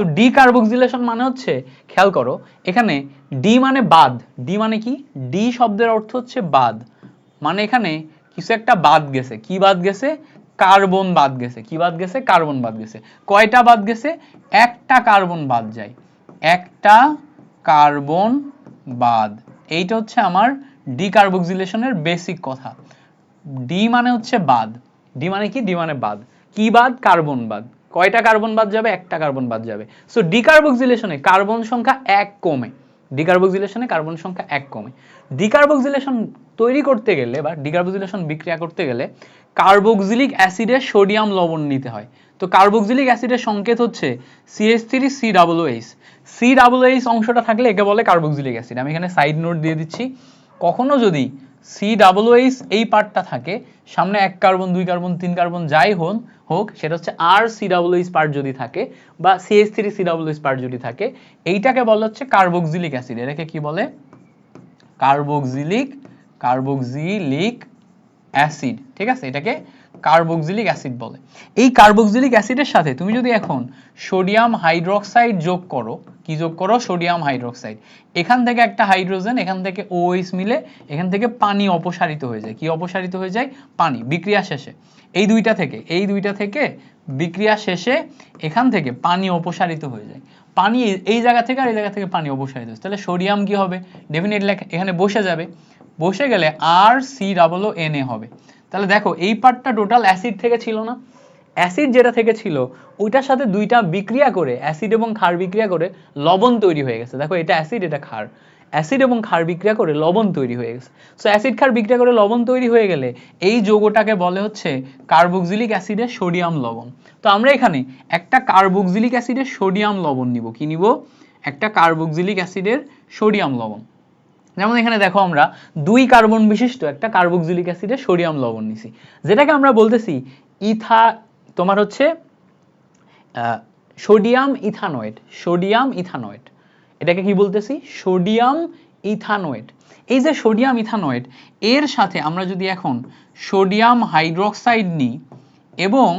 তো D carboxylation মানে হচ্ছে, খেয়াল করো, এখানে ডি মানে বাদ ডি মানে কি? ডি শব্দের অর্থ হচ্ছে বাদ। মানে এখানে কিছু একটা বাদ গেছে। কি বাদ গেছে? কার্বন বাদ গেছে। কি বাদ গেছে? কার্বন বাদ গেছে। কয়টা বাদ গেছে? একটা কার্বন বাদ যায়। একটা কার্বন বাদ। এইটা হচ্ছে আমার ডিকার্বক্সিলেশনের বেসিক কথা। ডি মানে হচ্ছে বাদ। ডি মানে কি? ডি মানে বাদ। কি বাদ? কার্বন বাদ। কয়টা কার্বন বাদ যাবে? একটা কার্বন বাদ যাবে। সো ডিকার্বক্সিলেশনে কার্বন সংখ্যা এক কমে। ডিকার্বক্সিলেশনে কার্বন সংখ্যা এক কমে। ডিকার্বক্সিলেশন তৈরি করতে গেলে বা ডিকার্বক্সিলেশন বিক্রিয়া করতে গেলে কার্বক্সিলিক অ্যাসিডে সোডিয়াম লবণ নিতে হয়। তো কার্বক্সিলিক অ্যাসিডের সংকেত হচ্ছে CS three C H C double H অংশটা থাকলে একে বলে কার্বক্সিলিক অ্যাসিড আমি এখানে সাইড নোট দিয়ে দিচ্ছি। কখনো যদি সি ডাবল এইচ এই পার্টটা থাকে। সামনে এক কার্বন, দুই কার্বন, তিন কার্বন, যাই হন, হোক, সেটা হচ্ছে আর সি ডাবল এইচ পার্ট যদি থাকে বা CS three C double H part যদি থাকে, এইটাকে বলা হচ্ছে কার্বক্সিলিক অ্যাসিড এটাকে কি বলে? কার্বক্সিলিক কার্বক্সিলিক অ্যাসিড ঠিক আছে? এটাকে কার্বক্সিলিক অ্যাসিড বলে। এই কার্বক্সিলিক অ্যাসিডের সাথে তুমি যদি এখন সোডিয়াম হাইড্রোক্সাইড যোগ করো, কি যোগ করো? সোডিয়াম হাইড্রোক্সাইড এখান থেকে একটা হাইড্রোজেন এখান থেকে ওএইচ মিলে এখান থেকে পানি অপসারিত হয়ে যায়। কি অপসারিত হয়ে যায়? পানি, বিক্রিয়া শেষে। এই দুইটা থেকে, এই দুইটা থেকে বিক্রিয়া শেষে এখান থেকে পানি অপসারিত হয়ে যায়। পানি এই- জায়গা থেকে আর এই জায়গা থেকে পানি অপসারিত হচ্ছে তাহলে সোডিয়াম কি হবে? ডেফিনেটলি এখানে বসে যাবে। বসে গেলে R C double O N A হবে। তাহলে দেখো, এই পার্টটা টোটাল অ্যাসিড থেকে ছিল না। অ্যাসিড যেটা থেকে ছিল, ওইটার সাথে দুইটা বিক্রিয়া করে অ্যাসিড এবং ক্ষার বিক্রিয়া করে লবণ তৈরি হয়ে গেছে। দেখো, এটা অ্যাসিড এটা ক্ষার। অ্যাসিড এবং ক্ষার বিক্রিয়া করে লবণ তৈরি হয়ে গেছে। সো অ্যাসিড ক্ষার বিক্রিয়া করে লবণ তৈরি হয়ে গেলে এই যৌগটাকে বলে হচ্ছে কার্বক্সিলিক অ্যাসিডের সোডিয়াম লবণ। তো আমরা এখানে একটা কার্বক্সিলিক অ্যাসিডের সোডিয়াম লবণ নিব। কি নিব? একটা কার্বক্সিলিক অ্যাসিডের সোডিয়াম লবণ। যেমন এখানে দেখো আমরা দুই কার্বন বিশিষ্ট একটা কার্বক্সিলিক অ্যাসিডের সোডিয়াম লবণ নিছি। যেটাকে আমরা বলতেছি ইথা, তোমার হচ্ছে সোডিয়াম ইথানয়েড সোডিয়াম ইথানয়েড। এটাকে কি বলতেছি? Sodium ethanoate. এই যে সোডিয়াম ইথানয়েড, এর সাথে আমরা যদি এখন সোডিয়াম হাইড্রোক্সাইড নিই এবং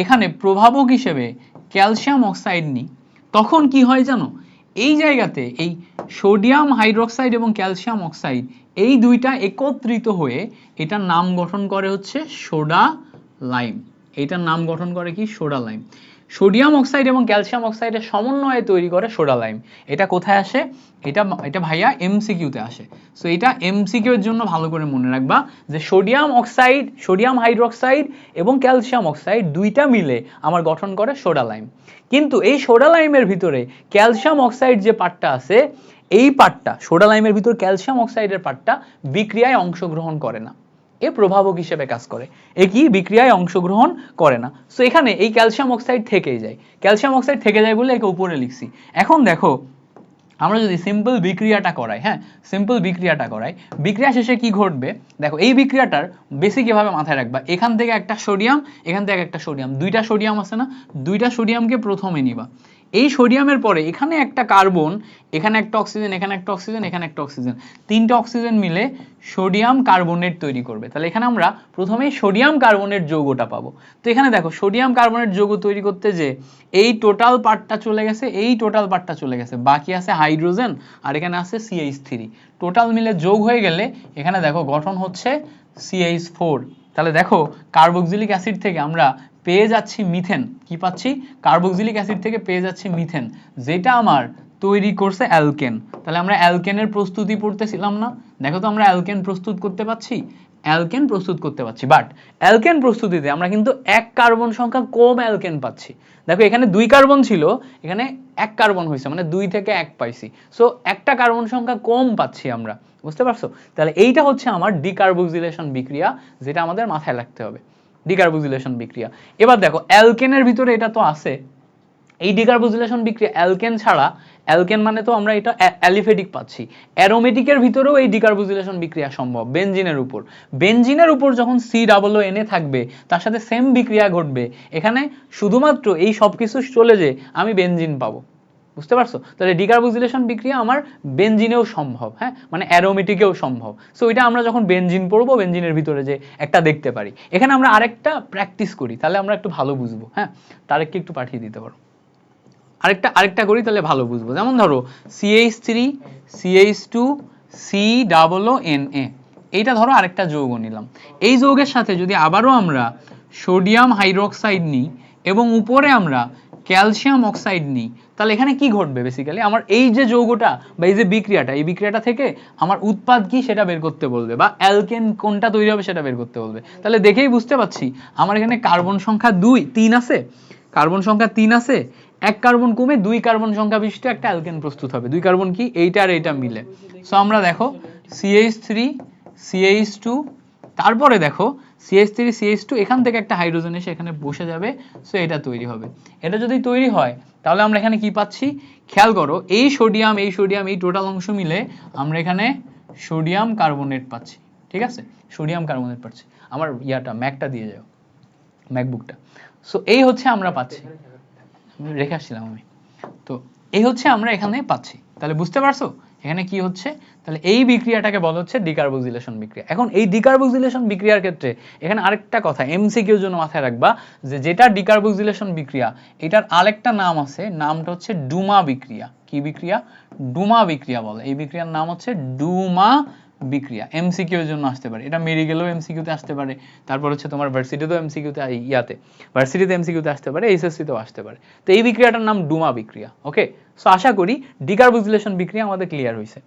এখানে প্রভাবক হিসেবে ক্যালসিয়াম অক্সাইড নিই, তখন কি হয় জানো? এই জায়গাতে এই সোডিয়াম হাইড্রোক্সাইড এবং ক্যালসিয়াম অক্সাইড এই দুইটা একত্রিত হয়ে এটার নাম গঠন করে হচ্ছে সোডা লাইম। এটার নাম গঠন করে কি? Soda lime. সোডিয়াম অক্সাইড এবং ক্যালসিয়াম অক্সাইডের সমন্বয়ে তৈরি করে সোডা লাইম এটা কোথায় আসে? এটা এটা ভাইয়া এমসিকিউতে আসে। সো এটা এমসিকিউ এর জন্য ভালো করে মনে রাখবা যে সোডিয়াম অক্সাইড, সোডিয়াম হাইড্রোক্সাইড এবং ক্যালসিয়াম অক্সাইড দুইটা মিলে আমার গঠন করে সোডা লাইম কিন্তু এই সোডা লাইমের ভিতরে ক্যালসিয়াম অক্সাইড যে পার্টটা আছে, এই পার্টটা সোডা লাইমের ভিতর ক্যালসিয়াম অক্সাইডের পার্টটা বিক্রিয়ায় অংশগ্রহণ করে না। এ প্রভাবক হিসেবে কাজ করে। এ কি? বিক্রিয়ায় অংশগ্রহণ করে না। সো এখানে এই ক্যালসিয়াম অক্সাইড থেকেই যায়। ক্যালসিয়াম অক্সাইড থেকে যায় বলে একে উপরে লিখছি। এখন দেখো, আমরা যদি সিম্পল বিক্রিয়াটা করাই হ্যাঁ? সিম্পল বিক্রিয়াটা করাই, বিক্রিয়া শেষে কি ঘটবে? দেখো, এই বিক্রিয়াটার বেসিক এভাবে মাথায় রাখবা। এখান থেকে একটা সোডিয়াম এখান থেকে একটা সোডিয়াম দুইটা সোডিয়াম আছে না? দুইটা সোডিয়ামকে প্রথমে নিবা। এই সোডিয়ামের পরে এখানে একটা কার্বন, এখানে একটা অক্সিজেন, এখানে একটা অক্সিজেন, এখানে একটা অক্সিজেন। তিনটা অক্সিজেন মিলে সোডিয়াম কার্বনেট তৈরি করবে। তাহলে এখানে আমরা প্রথমেই সোডিয়াম কার্বনেট যৌগটা পাবো। তো এখানে দেখো, সোডিয়াম কার্বনেট যৌগ তৈরি করতে যে এই টোটাল পার্টটা চলে গেছে, এই টোটাল পার্টটা চলে গেছে। বাকি আছে হাইড্রোজেন আর এখানে আছে সিএইচ থ্রি টোটাল মিলে যোগ হয়ে গেলে এখানে দেখো গঠন হচ্ছে সিএইচ ফোর তাহলে দেখো কার্বক্সিলিক অ্যাসিড থেকে আমরা পেয়ে যাচ্ছি মিথেন। কি পাচ্ছি? কার্বক্সিলিক অ্যাসিড থেকে পেয়ে যাচ্ছি মিথেন, যেটা আমার তৈরি করছে অ্যালকেন। তাহলে আমরা অ্যালকেনের প্রস্তুতি পড়তেছিলাম না। দেখো তো আমরা অ্যালকেন প্রস্তুত করতে পারছি অ্যালকেন প্রস্তুত করতে পারছি বাট অ্যালকেন প্রস্তুতিতে আমরা কিন্তু এক কার্বন সংখ্যা কম অ্যালকেন পাচ্ছি। দেখো এখানে দুই কার্বন ছিল, এখানে এক কার্বন হয়েছে মানে দুই থেকে এক পাইছি। সো একটা কার্বন সংখ্যা কম পাচ্ছি আমরা। বুঝতে পারছ? তাহলে এইটা হচ্ছে আমার ডিকার্বক্সিলেশন বিক্রিয়া, যেটা আমাদের মাথায় রাখতে হবে। ডিকার্বক্সিলেশন বিক্রিয়া। এবার দেখো, অ্যালকেনের ভিতরে এটা তো আছে। এই ডিকার্বক্সিলেশন বিক্রিয়া, অ্যালকেন ছাড়া, অ্যালকেন মানে তো আমরা এটা অ্যালিফেটিক পাচ্ছি। অ্যারোমেটিকের ভিতরেও এই ডিকার্বক্সিলেশন বিক্রিয়া সম্ভব, বেনজিনের উপর। বেনজিনের উপর যখন সি ডাবল ও এনে থাকবে, তার সাথে সেম বিক্রিয়া ঘটবে। এখানে শুধুমাত্র এই সব কিছু চলে যে আমি বেনজিন পাবো। বুঝতে পারছ? তাহলে ডিকার্বক্সিলেশন বিক্রিয়া আমার বেনজিনেও সম্ভব হ্যাঁ? মানে অ্যারোমেটিকেও সম্ভব। সো এটা আমরা যখন বেনজিন পড়ব, বেনজিনের ভিতরে যে একটা দেখতে পারি। এখানে আমরা আরেকটা প্র্যাকটিস করি, তাহলে আমরা একটু ভালো বুঝব হ্যাঁ? তারেককে একটু পাঠিয়ে দিতে পারো। আরেকটা আরেকটা করি, তাহলে ভালো বুঝব। যেমন ধরো CH three CH two C double N A এইটা ধরো আরেকটা যৌগ নিলাম। এই যৌগের সাথে যদি আবারও আমরা সোডিয়াম হাইড্রোক্সাইড নিই, এবং উপরে আমরা ক্যালসিয়াম অক্সাইড নিই। তাহলে এখানে কি ঘটবে বেসিক্যালি আমার এই যে যৌগটা বা এই যে বিক্রিয়াটা, এই বিক্রিয়াটা থেকে আমার উৎপাদ কি সেটা বের করতে বলবে বা অ্যালকেন কোনটা তৈরি হবে সেটা বের করতে বলবে। তাহলে দেখেই বুঝতে পাচ্ছি আমার এখানে কার্বন সংখ্যা দুই, তিন আছে। কার্বন সংখ্যা তিন আছে, এক কার্বন কমে দুই কার্বন সংখ্যা বিশিষ্ট একটা অ্যালকেন প্রস্তুত হবে। দুই কার্বন কি? এইটা আর এইটা মিলে। সো আমরা দেখো সিএইচ থ্রি সিএইচ টু তারপরে দেখো সিএইচ থ্রি সিএইচ টু এখান থেকে একটা হাইড্রোজেন এসে এখানে বসে যাবে সো এটা তৈরি হবে। এটা যদি তৈরি হয়, তাহলে আমরা এখানে কি পাচ্ছি? খেয়াল করো, এই সোডিয়াম এই সোডিয়াম এই টোটাল অংশ মিলে আমরা এখানে সোডিয়াম কার্বনেট পাচ্ছি, ঠিক আছে? সোডিয়াম কার্বনেট পাচ্ছি। আমার ইয়াটা, ম্যাকটা দিয়ে যাও, ম্যাকবুকটা। সো এই হচ্ছে আমরা পাচ্ছি। রেখে আসছিলাম আমি। তো, এই হচ্ছে আমরা এখানে পাচ্ছি। তাহলে বুঝতে পারছ? এখানে কি হচ্ছে? তাহলে এই বিক্রিয়াটাকে বলা হচ্ছে ডিকার্বোক্সিলেশন বিক্রিয়া। এখন এই ডিকার্বোক্সিলেশন বিক্রিয়ার ক্ষেত্রে এখানে আরেকটা কথা এমসিকিউর জন্য মাথায় রাখবা যে যেটা ডিকার্বোক্সিলেশন বিক্রিয়া, এটার আরেকটা নাম আছে, নামটা হচ্ছে ডুমা বিক্রিয়া। কি বিক্রিয়া? ডুমা বিক্রিয়া বলে। এই বিক্রিয়ার নাম হচ্ছে ডুমা বিক্রিয়া এমসিকিউ এর জন্য আসতে পারে। এটা মেডিকেলেও এমসিকিউতে আসতে পারে, তারপর হচ্ছে তোমার ভার্সিটিতেও এমসিকিউতে ইয়াতে। ভার্সিটিতে এমসিকিউতে আসতে পারে এইচএসসিতেও আসতে পারে। তো এই বিক্রিয়াটার নাম ডুমা বিক্রিয়া ওকে সো আশা করি ডিকার্বোক্সিলেশন বিক্রিয়া আমাদের ক্লিয়ার হয়েছে